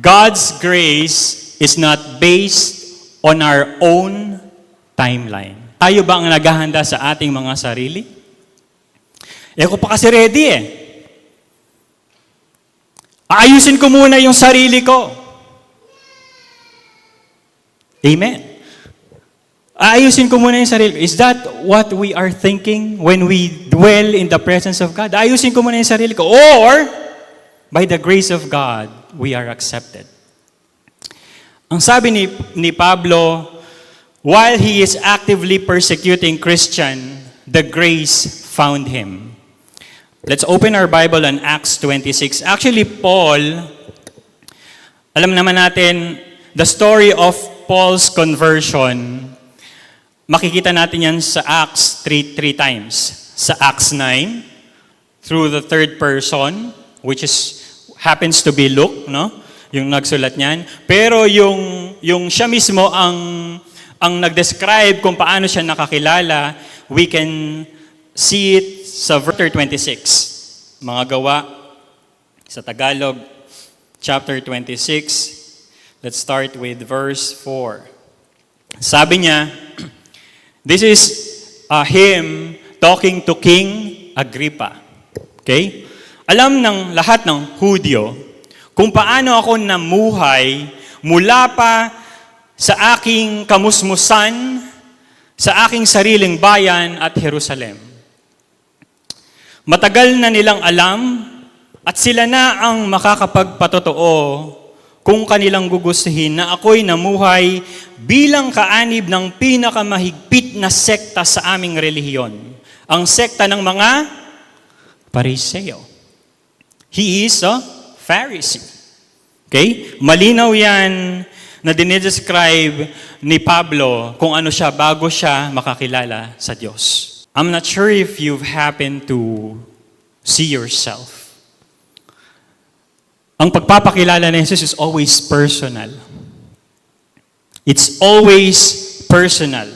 God's grace is not based on our own timeline. Tayo ba ang naghahanda sa ating mga sarili? Eh ako pa kasi ready eh. Aayusin ko muna yung sarili ko. Amen. Aayusin ko muna yung sarili. Is that what we are thinking when we dwell in the presence of God? Aayusin ko muna yung sarili ko. Or, by the grace of God, we are accepted. Ang sabi ni, ni Pablo, while he is actively persecuting Christian, the grace found him. Let's open our Bible on Acts 26. Actually, Paul, alam naman natin, the story of Paul's conversion, makikita natin yan sa Acts three, three times. Sa Acts 9, through the third person, which is happens to be Luke, no? Yung nagsulat niyan. Pero yung yung siya mismo ang ang nag-describe kung paano siya nakakilala, we can see it sa verse 26. Mga gawa sa Tagalog, chapter 26. Let's start with verse 4. Sabi niya, this is uh, him talking to King Agrippa. Okay? Alam ng lahat ng Hudyo kung paano ako namuhay mula pa sa aking kamusmusan, sa aking sariling bayan at Jerusalem. Matagal na nilang alam at sila na ang makakapagpatotoo kung kanilang gugustuhin na ako'y namuhay bilang kaanib ng pinakamahigpit na sekta sa aming relihiyon. Ang sekta ng mga Pariseo. He is a Pharisee. Okay? Malinaw yan na dinidescribe ni Pablo kung ano siya bago siya makakilala sa Diyos. I'm not sure if you've happened to see yourself. Ang pagpapakilala ni Jesus is always personal. It's always personal.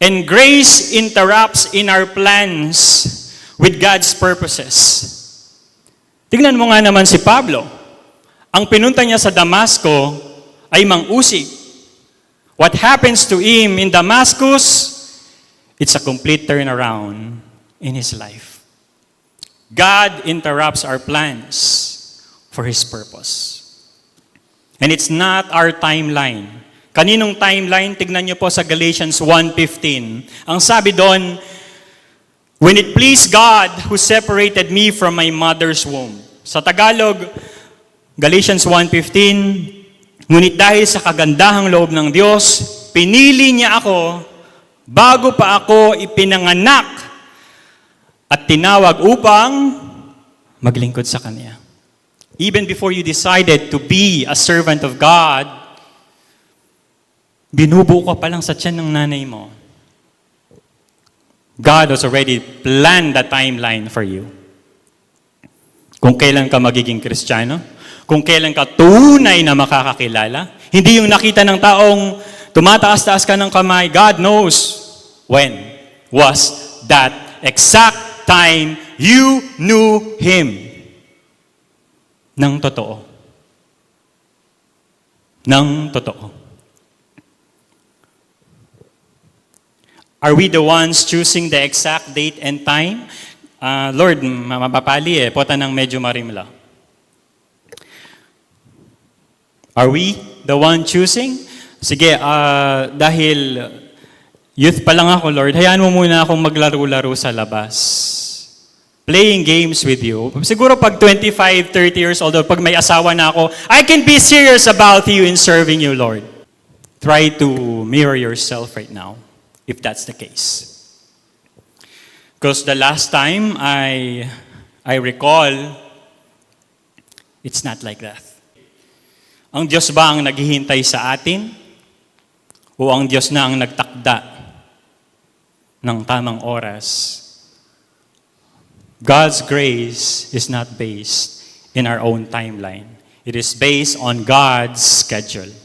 And grace interrupts in our plans with God's purposes. Tingnan mo nga naman si Pablo. Ang pinunta niya sa Damasco ay mang-usig. What happens to him in Damascus, it's a complete turnaround in his life. God interrupts our plans for His purpose. And it's not our timeline. Kaninong timeline? Tignan niyo po sa Galatians 1.15. Ang sabi doon, When it pleased God who separated me from my mother's womb. Sa Tagalog, Galatians 1.15, Ngunit dahil sa kagandahang loob ng Diyos, pinili niya ako bago pa ako ipinanganak at tinawag upang maglingkod sa Kanya. Even before you decided to be a servant of God, binubuo ka pa lang sa tiyan ng nanay mo. God has already planned the timeline for you. Kung kailan ka magiging Kristiyano, kung kailan ka tunay na makakakilala, hindi yung nakita ng taong tumataas-taas ka ng kamay, God knows when was that exact time you knew Him ng totoo. Ng totoo. Are we the ones choosing the exact date and time? Ah, Lord, mapapali eh, pota ng medyo marimla. Are we the one choosing? Sige, ah, dahil youth pa lang ako, Lord, hayaan mo muna akong maglaro-laro sa labas. Playing games with you. Siguro pag 25, 30 years old, pag may asawa na ako, I can be serious about you in serving you, Lord. Try to mirror yourself right now, if that's the case. Because the last time I, I recall, it's not like that. Ang Diyos ba ang naghihintay sa atin? O ang Diyos na ang nagtakda ng tamang oras? God's grace is not based in our own timeline. It is based on God's schedule.